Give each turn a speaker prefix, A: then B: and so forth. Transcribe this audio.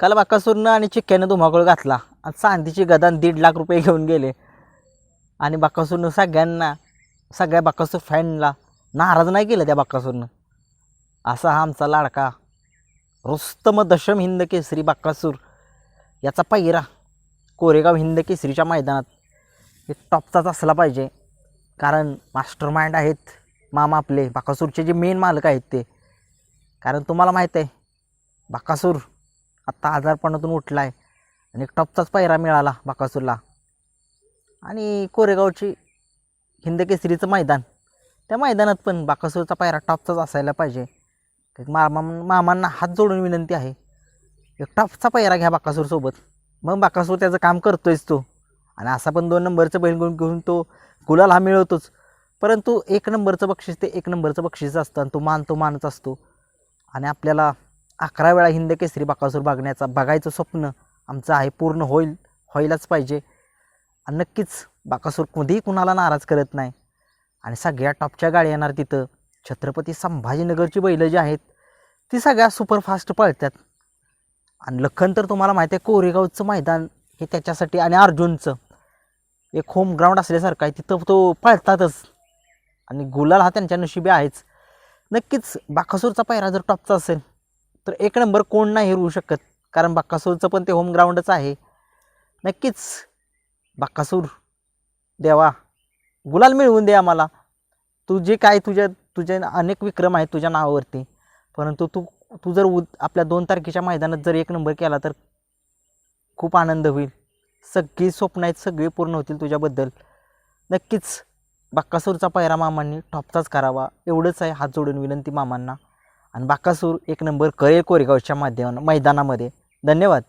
A: काल बाकासूरनं आणि चिक्क्यानं धुमाकूळ घातला. आणि चांदीची गदान दीड लाख रुपये घेऊन गेले. आणि बाकासूरनं सगळ्यांना सगळ्या बाकासूर फॅनला नाराज नाही केलं त्या बाकासूरनं. असा हा आमचा लाडका रुस्तम दशम हिंद केसरी बाकासूर. याचा पहिरा कोरेगाव हिंद केसरीच्या मैदानात. हे टॉपचाच असला पाहिजे. कारण मास्टर माइंड आहेत मामा आपले. बाकासूरचे जे मेन मालक आहेत ते. कारण तुम्हाला माहीत आहे बाकासूर आत्ता आजारपणातून उठला आहे आणि एक टॉपचाच पायरा मिळाला बाकासूरला. आणि कोरेगावची हिंदकेसरीचं मैदान. त्या मैदानात पण बाकासूरचा पायरा टॉपचाच असायला पाहिजे. मामा मामांना हात जोडून विनंती आहे. एक टॉपचा पायरा घ्या बाकासूरसोबत मग बाकासूर त्याचं काम करतोयच तो. आणि असा पण दोन नंबरचं बैल घेऊन घेऊन तो गुलाल हा मिळवतोच. परंतु एक नंबरचं बक्षीस ते एक नंबरचं बक्षीस असतं आणि तो मान तो मानच असतो. आणि आपल्याला अकरा वेळा हिंद केसरी बाकासूर बघण्याचा बघायचं स्वप्न आमचं आहे पूर्ण होईल व्हायलाच पाहिजे. आणि नक्कीच बाकासूर कधीही कुणाला नाराज करत नाही. आणि सगळ्या टॉपच्या गाड्या येणार तिथं. छत्रपती संभाजीनगरची बैलं जी आहेत ती सगळ्या सुपरफास्ट पळतात. आणि लखन तर तुम्हाला माहिती आहे कोरेगावचं मैदान हे त्याच्यासाठी आणि अर्जुनचं. एक होम ग्राउंड असल्यासारखं आहे तिथं तो पळतातच. आणि गुलाल हा त्यांच्या नशिबी आहेच. नक्कीच बाकासूरचा पायरा जर टॉपचा असेल तर एक नंबर कोण नाही हरवू शकत. कारण बाक्कासूरचं पण ते होम ग्राउंडच आहे. नक्कीच. बाक्कासूर देवा गुलाल मिळवून दे आम्हाला. तू जे काय तुझ्या तुझे अनेक विक्रम आहेत तुझ्या नावावरती. परंतु तू तू जर उद आपल्या दोन तारखेच्या मैदानात जर एक नंबर केला तर खूप आनंद होईल. सगळी स्वप्न आहेत सगळी पूर्ण होतील तुझ्याबद्दल. नक्कीच. बाक्कासूरचा पायरा मामांनी टॉपचाच करावा. एवढंच आहे हात जोडून विनंती मामांना. आणि बाकासूर एक नंबर करेल कोरेगावच्या माध्यमानं मैदानामध्ये. धन्यवाद.